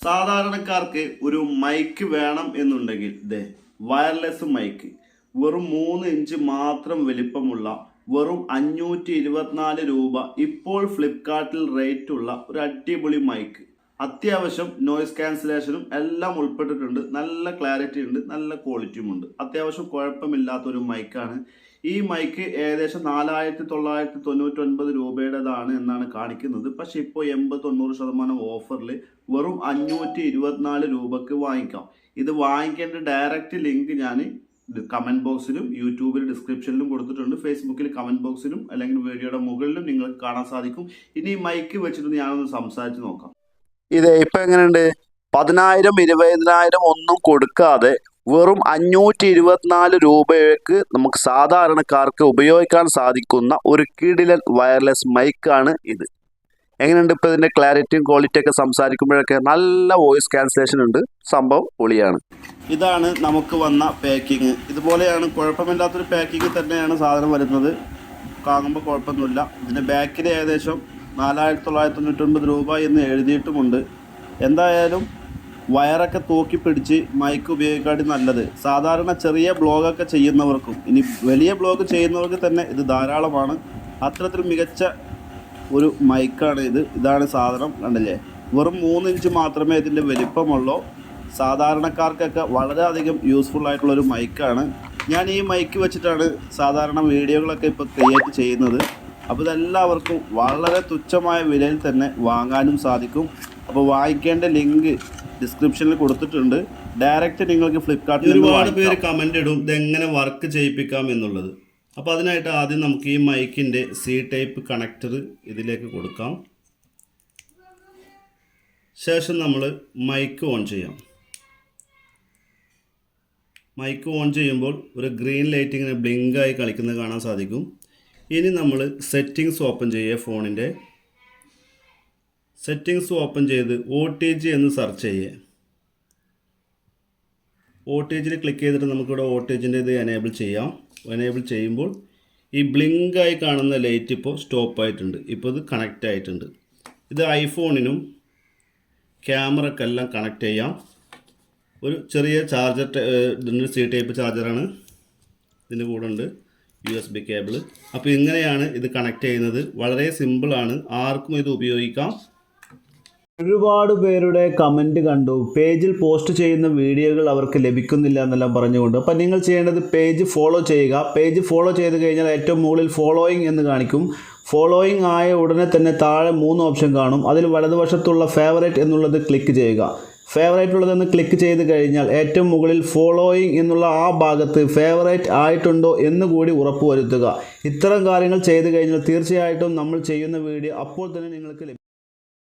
സാധാരണക്കാർക്ക് ഒരു മൈക്ക് വേണം എന്നുണ്ടെങ്കിൽ ദേ വയർലെസ് മൈക്ക് വെറും മൂന്ന് ഇഞ്ച് മാത്രം വലിപ്പമുള്ള വെറും അഞ്ഞൂറ്റി ഇരുപത്തിനാല് രൂപ ഇപ്പോൾ ഫ്ലിപ്കാർട്ടിൽ റേറ്റ് ഉള്ള ഒരു അടിപൊളി മൈക്ക് അത്യാവശ്യം നോയിസ് ക്യാൻസലേഷനും എല്ലാം ഉൾപ്പെട്ടിട്ടുണ്ട്. നല്ല ക്ലാരിറ്റി ഉണ്ട് നല്ല ക്വാളിറ്റിയും ഉണ്ട്. അത്യാവശ്യം കുഴപ്പമില്ലാത്തൊരു മൈക്കാണ് ഈ മൈക്ക് ഏകദേശം നാലായിരത്തി തൊള്ളായിരത്തി തൊണ്ണൂറ്റി ഒൻപത് രൂപയുടേതാണ് എന്നാണ് കാണിക്കുന്നത്. പക്ഷേ ഇപ്പോൾ എൺപത് തൊണ്ണൂറ് ശതമാനം ഓഫറിൽ വെറും അഞ്ഞൂറ്റി ഇരുപത്തിനാല് രൂപക്ക് വാങ്ങിക്കാം. ഇത് വാങ്ങിക്കേണ്ട ഡയറക്റ്റ് ലിങ്ക് ഞാൻ കമന്റ് ബോക്സിലും യൂട്യൂബിൽ ഡിസ്ക്രിപ്ഷനിലും കൊടുത്തിട്ടുണ്ട്. ഫേസ്ബുക്കിൽ കമന്റ് ബോക്സിലും അല്ലെങ്കിൽ വീഡിയോയുടെ മുകളിലും നിങ്ങൾക്ക് കാണാൻ സാധിക്കും. ഇനി ഈ മൈക്ക് വെച്ചിട്ട് ഞാനൊന്ന് സംസാരിച്ച് നോക്കാം. ഇത് ഇപ്പം എങ്ങനെയുണ്ട്? പതിനായിരം ഇരുപതിനായിരം ഒന്നും കൊടുക്കാതെ വെറും അഞ്ഞൂറ്റി ഇരുപത്തിനാല് രൂപയ്ക്ക് നമുക്ക് സാധാരണക്കാർക്ക് ഉപയോഗിക്കാൻ സാധിക്കുന്ന ഒരു കിടിലൻ വയർലെസ് മൈക്കാണ് ഇത്. എങ്ങനെയുണ്ട് ഇപ്പോൾ ഇതിന്റെ ക്ലാരിറ്റിയും ക്വാളിറ്റിയൊക്കെ സംസാരിക്കുമ്പോഴൊക്കെ? നല്ല വോയിസ് ക്യാൻസലേഷൻ ഉണ്ട്. സംഭവം പൊളിയാണ്. ഇതാണ് നമുക്ക് വന്ന പാക്കിങ് ഇതുപോലെയാണ് കുഴപ്പമില്ലാത്തൊരു പാക്കിങ് തന്നെയാണ് സാധനം വരുന്നത്. കാണുമ്പോൾ കുഴപ്പമൊന്നുമില്ല. ഇതിന്റെ ബാക്കിൽ ഏകദേശം നാലായിരത്തി തൊള്ളായിരത്തി തൊണ്ണൂറ്റൊൻപത് രൂപ എന്ന് എഴുതിയിട്ടുമുണ്ട്. എന്തായാലും വയറൊക്കെ തൂക്കി പിടിച്ച് മൈക്ക് ഉപയോഗിക്കാട്ടി നല്ലത്. സാധാരണ ചെറിയ ബ്ലോഗൊക്കെ ചെയ്യുന്നവർക്കും ഇനി വലിയ ബ്ലോഗ് ചെയ്യുന്നവർക്ക് തന്നെ ഇത് ധാരാളമാണ്. അത്തരത്തിൽ മികച്ച ഒരു മൈക്കാണ് ഇത്. ഇതാണ് സാധനം കണ്ടില്ലേ? വെറും മൂന്ന് ഇഞ്ച് മാത്രമേ ഇതിന്റെ വലിപ്പമുള്ളൂ. സാധാരണക്കാർക്കൊക്കെ വളരെയധികം യൂസ്ഫുൾ ആയിട്ടുള്ളൊരു മൈക്കാണ്. ഞാൻ ഈ മൈക്ക് വെച്ചിട്ടാണ് സാധാരണ വീഡിയോകളൊക്കെ ഇപ്പോൾ ക്രിയേറ്റ് ചെയ്യുന്നത്. അപ്പോൾ ഇതെല്ലാവർക്കും വളരെ തുച്ഛമായ വിലയിൽ തന്നെ വാങ്ങാനും സാധിക്കും. അപ്പോൾ വാങ്ങിക്കേണ്ട ലിങ്ക് ഡിസ്ക്രിപ്ഷനിൽ കൊടുത്തിട്ടുണ്ട്. ഡയറക്റ്റ് നിങ്ങൾക്ക് ഫ്ലിപ്കാർട്ടിൽ ഒരുപാട് പേര് കമന്റ് ഇടും ഇതെങ്ങനെ വർക്ക് ചെയ്യിപ്പിക്കാം എന്നുള്ളത്. അപ്പോൾ അതിനായിട്ട് ആദ്യം നമുക്ക് ഈ മൈക്കിന്റെ സി ടൈപ്പ് കണക്ടർ ഇതിലേക്ക് കൊടുക്കാം. ശേഷം നമ്മൾ മൈക്ക് ഓൺ ചെയ്യാം. മൈക്ക് ഓൺ ചെയ്യുമ്പോൾ ഒരു ഗ്രീൻ ലൈറ്റ് ഇങ്ങനെ ബ്ലിങ്കായി കളിക്കുന്നത് കാണാൻ സാധിക്കും. ഇനി നമ്മൾ സെറ്റിങ്സ് ഓപ്പൺ ചെയ്യുക ഫോണിന്റെ സെറ്റിങ്സ് ഓപ്പൺ ചെയ്ത് ഒ ടി ജി എന്ന് സെർച്ച് ചെയ്യേ. ഒ ടി ജിയിൽ ക്ലിക്ക് ചെയ്തിട്ട് നമുക്കിവിടെ ഒ ടി ജിന്റെ ഇത് എനേബിൾ ചെയ്യാം. എനേബിൾ ചെയ്യുമ്പോൾ ഈ ബ്ലിങ്കായി കാണുന്ന ലൈറ്റ് ഇപ്പോൾ സ്റ്റോപ്പ് ആയിട്ടുണ്ട്. ഇപ്പോൾ ഇത് കണക്റ്റ് ആയിട്ടുണ്ട്. ഇത് ഐഫോണിനും ക്യാമറക്കെല്ലാം കണക്ട് ചെയ്യാം. ഒരു ചെറിയ ചാർജർ ഇതിന്റെ സി ടൈപ്പ് ചാർജറാണ് ഇതിന്റെ കൂടെ ഉണ്ട് യു എസ് ബി കേബിൾ അപ്പോൾ ഇങ്ങനെയാണ് ഇത് കണക്ട് ചെയ്യുന്നത്. വളരെ സിമ്പിളാണ് ആർക്കും ഇത് ഉപയോഗിക്കാം. ഒരുപാട് പേരുടെ കമന്റ് കണ്ടു. പേജിൽ പോസ്റ്റ് ചെയ്യുന്ന വീഡിയോകൾ അവർക്ക് ലഭിക്കുന്നില്ല എന്നെല്ലാം പറഞ്ഞുകൊണ്ട്. അപ്പം നിങ്ങൾ ചെയ്യേണ്ടത് പേജ് ഫോളോ ചെയ്യുക. പേജ് ഫോളോ ചെയ്ത് കഴിഞ്ഞാൽ ഏറ്റവും മുകളിൽ ഫോളോയിങ് എന്ന് കാണിക്കും. ഫോളോയിങ് ആയ ഉടനെ തന്നെ താഴെ മൂന്ന് ഓപ്ഷൻ കാണും. അതിൽ വലതുവശത്തുള്ള ഫേവറേറ്റ് എന്നുള്ളത് ക്ലിക്ക് ചെയ്യുക. ഫേവറേറ്റ് ഉള്ളതെന്ന് ക്ലിക്ക് ചെയ്ത് കഴിഞ്ഞാൽ ഏറ്റവും മുകളിൽ ഫോളോയിങ് എന്നുള്ള ആ ഭാഗത്ത് ഫേവറേറ്റ് ആയിട്ടുണ്ടോ എന്ന് കൂടി ഉറപ്പുവരുത്തുക. ഇത്തരം കാര്യങ്ങൾ ചെയ്ത് കഴിഞ്ഞാൽ തീർച്ചയായിട്ടും നമ്മൾ ചെയ്യുന്ന വീഡിയോ അപ്പോൾ തന്നെ നിങ്ങൾക്ക് ലഭിക്കും